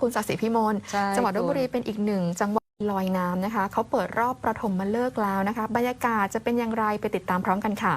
คุณศักดิ์ศรีพิมลใช่จังหวัดลบบุรีคุณเป็นอีกหนึ่งจังหวัดลอยน้ำนะคะเขาเปิดรอบประถมมาเลิกษ์แล้วนะคะ บรรยากาศจะเป็นอย่างไรไปติดตามพร้อมกันค่ะ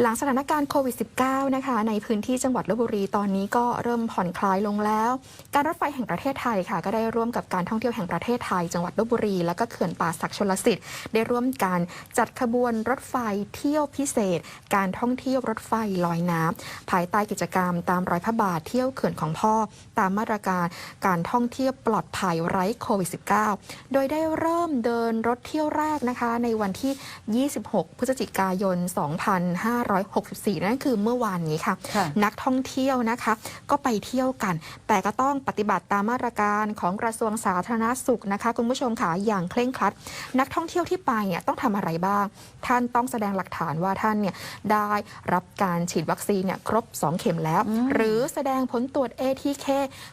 หลังสถานการณ์โควิด -19 นะคะ ในพื้นที่จังหวัดลบบุรีตอนนี้ก็เริ่มผ่อนคลายลงแล้ว การรถไฟแห่งประเทศไทยค่ะ ก็ได้ร่วมกับการท่องเที่ยวแห่งประเทศไทย จังหวัดลบบุรี และก็เขื่อนป่าศักดิ์ชลสิทธิ์ ได้ร่วมกันจัดขบวนรถไฟเที่ยวพิเศษ การท่องเที่ยวรถไฟลอยน้ำภายใต้กิจกรรมตามรอยพระบาทเที่ยวเขื่อนของพ่อ ตามมาตรการการท่องเที่ยวปลอดภัยไร้โควิด -19 โดยได้เริ่มเดินรถเที่ยวแรกนะคะ ในวันที่ 26 พฤศจิกายน2564 นั่นคือเมื่อวานนี้ค่ะค่ะ นักท่องเที่ยวนะคะ ก็ไปเที่ยวกัน แต่ก็ต้องปฏิบัติตามมาตรการของกระทรวงสาธารณสุขนะคะ คุณผู้ชมค่ะอย่างเคร่งครัด นักท่องเที่ยวที่ไปเนี่ยต้องทำอะไรบ้าง ท่านต้องแสดงหลักฐานว่าท่านเนี่ยได้รับการฉีดวัคซีนเนี่ยครบ 2 เข็มแล้วอืมหรือแสดงผลตรวจ ATK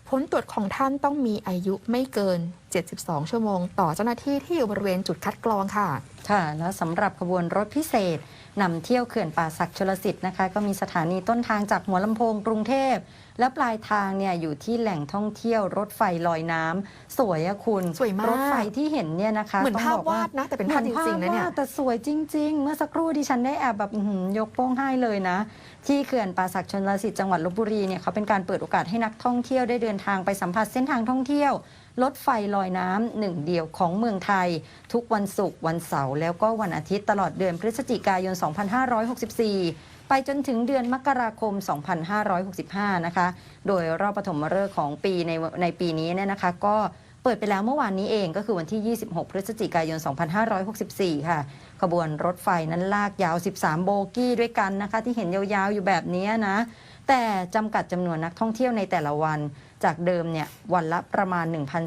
ผลตรวจของท่านต้องมีอายุไม่เกิน 72 ชั่วโมง ต่อเจ้าหน้าที่ที่อยู่บริเวณจุดคัดกรองค่ะ ค่ะแล้วสำหรับขบวนรถพิเศษนำเที่ยวเขื่อนป่าศักดิ์ชลสิทธิ์นะคะ ก็มีสถานีต้นทางจากหัวลำโพงกรุงเทพ และปลายทางเนี่ยอยู่ที่แหล่งท่องเที่ยวรถไฟลอยน้ำสวยอะคุณสวยมาก รถไฟที่เห็นเนี่ยนะคะเหมือนต้งภาพบอกวาดนะ แต่เป็นภาพจริงๆนะเนี่ย หมือภาพวาดแต่สวยจริง ๆ เมื่อสักครู่ที่ฉันได้แอบแบบอื้อหือยกโป้งให้เลยนะ ที่เขื่อนป่าศักดิ์ชนลสิทธิ์จังหวัดลบบุรีเนี่ยเขาเป็นการเปิดโอกาสให้นักท่องเที่ยวได้เดินทางไปสัมผัสเส้นทางท่องเที่ยวรถไฟลอยน้ำหนึ่งเดียวของเมืองไทย ทุกวันศุกร์วันเสาร์แล้วก็วันอาทิตย์ตลอดเดือนพฤศจิกายน 2564ไปจนถึงเดือนมกราคม 2565 นะคะ โดยรอบปฐมฤกษ์ของปีในในปีนี้เนี่ยนะคะ ก็เปิดไปแล้วเมื่อวานนี้เองก็คือวันที่ 26 พฤศจิกายน 2564 ค่ะ ขบวนรถไฟนั้นลากยาว 13 โบกี้ด้วยกันนะคะ ที่เห็นยาวๆอยู่แบบนี้นะแต่จำกัดจำนวนนักท่องเที่ยวในแต่ละวัน จากเดิมเนี่ยวันละประมาณ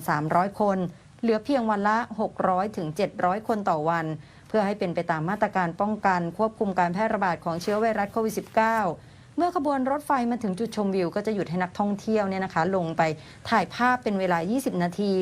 1,300 คน เหลือเพียงวันละ 600ถึง700 คนต่อวัน เพื่อให้เป็นไปตามมาตรการป้องกัน ควบคุมการแพร่ระบาดของเชื้อไวรัสโควิด -19 เมื่อขบวนรถไฟมาถึงจุดชมวิว ก็จะหยุดให้นักท่องเที่ยวเนี่ยนะคะ ลงไปถ่ายภาพเป็นเวลา 20 นาที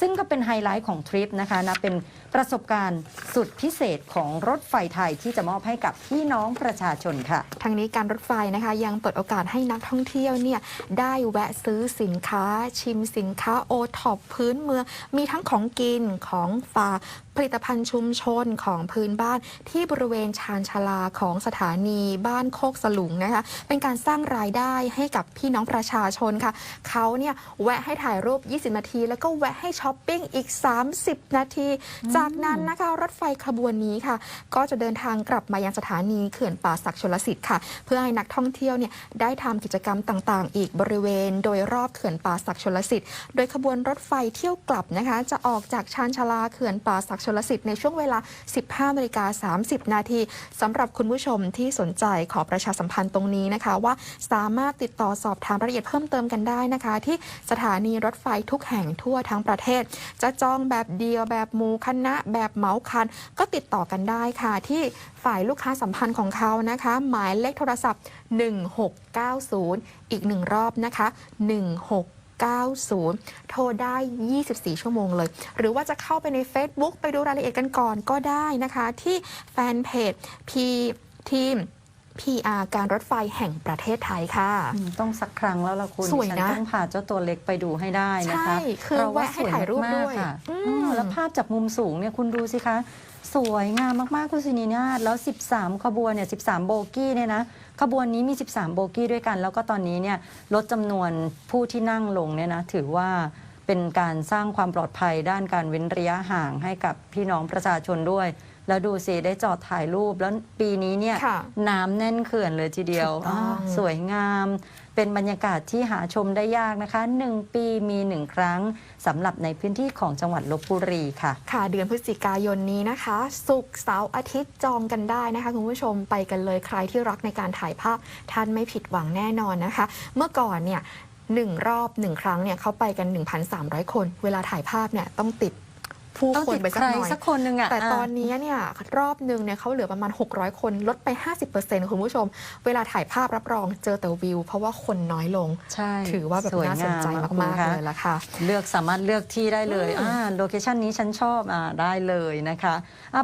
ซึ่งก็เป็นไฮไลท์ของทริปนะคะนะเป็นประสบการณ์สุดพิเศษของรถไฟไทยที่จะมอบให้กับพี่น้องประชาชนค่ะ ทางนี้การรถไฟนะคะยังเปิดโอกาสให้นักท่องเที่ยวเนี่ยได้แวะซื้อสินค้า ชิมสินค้าโอท็อปพื้นเมือง มีทั้งของกินของฝากผลิตภัณฑ์ชุมชนของพื้นบ้านที่บริเวณชานชาลาของสถานีบ้านโคกสลุงนะคะ เป็นการสร้างรายได้ให้กับพี่น้องประชาชนค่ะ เขาเนี่ยแวะให้ถ่ายรูป 20 นาที แล้วก็แวะให้ช้อปปิ้งอีก 30 นาที จากนั้นนะคะรถไฟขบวนนี้ค่ะ ก็จะเดินทางกลับมายังสถานีเขื่อนป่าศักดิ์ชลสิทธิ์ค่ะ เพื่อให้นักท่องเที่ยวเนี่ยได้ทำกิจกรรมต่าง ๆ อีกบริเวณ โดยรอบเขื่อนป่าศักดิ์ชลสิทธิ์โดยขบวนรถไฟเที่ยวกลับนะคะ จะออกจากชานชาลาเขื่อนป่าศักดิ์ชลสิทธิ์ในช่วงเวลา 15นาฬิกา30 นาทีสำหรับคุณผู้ชมที่สนใจขอประชาสัมพันธ์ตรงนี้นะคะ ว่าสามารถติดต่อสอบถามรายละเอียดเพิ่มเติมกันได้นะคะ ที่สถานีรถไฟทุกแห่งทั่วทั้งประเทศจะจองแบบเดียวแบบหมู่คณะแบบเหมาคัน ก็ติดต่อกันได้ค่ะ ที่ฝ่ายลูกค้าสัมพันธ์ของเขานะคะ หมายเลขโทรศัพท์ 1690 อีกหนึ่งรอบนะคะ 1690 โทรได้ 24 ชั่วโมงเลย หรือว่าจะเข้าไปใน Facebook ไปดูรายละเอียดกันก่อนก็ได้นะคะ ที่แฟนเพจพีทีม PR การรถไฟแห่งประเทศไทยค่ะอืมต้องสักครั้งแล้วล่ะคุณสวยนะฉัต้องพาเจ้าตัวเล็กไปดูให้ได้นะคะใช่คือเพราะว่าแวะให้สวยถ่ายรูปมากด้วยๆค่ะอืมอืมแล้วภาพจากมุมสูงเนี่ยคุณดูสิคะสวยงามมากๆคุณสินีนาถแล้ว 13 ขบวนเนี่ย13 โบกี้เนี่ยนะ ขบวนนี้มี 13 โบกี้ด้วยกัน แล้วก็ตอนนี้เนี่ยลดจำนวนผู้ที่นั่งลงเนี่ยนะถือว่าเป็นการสร้างความปลอดภัยด้านการเว้นระยะห่างให้กับพี่น้องประชาชนด้วย แล้วดูสิได้จอดถ่ายรูป แล้วปีนี้เนี่ยค่ะน้ำแน่นเขื่อนเลยทีเดียวถูกต้อง อ่าสวยงาม เป็นบรรยากาศที่หาชมได้ยากนะคะหนึ่งปีมีหนึ่งครั้งสำหรับในพื้นที่ของจังหวัดลบบุรีค่ะ ค่ะเดือนพฤศจิกายนนี้นะคะศุกร์เสาร์อาทิตย์จองกันได้นะคะคุณผู้ชมไปกันเลยใครที่รักในการถ่ายภาพท่านไม่ผิดหวังแน่นอนนะคะ เมื่อก่อนเนี่ยหนึ่งรอบหนึ่งครั้งเนี่ยเขาไปกัน 1,300 คน เวลาถ่ายภาพเนี่ยต้องติด ผู้ต้องคนติดไปสัใคกรหน่อย สักคนหนึ่งอะแต่อะตอนนี้เนี่ยรอบหนึ่งเนี่ยเขาเหลือประมาณ 600 คนลดไป 50%คุณผู้ชม เวลาถ่ายภาพรับรองเจอแต่วิว เพราะว่าคนน้อยลง ใช่ถือว่าแบบสวยน่าสนใจงามมากคุณๆคะเลยละค่ะ เลือกสามารถเลือกที่ได้เลยอืม อ่าโลเคชันนี้ฉันชอบอ่าได้เลยนะคะอะ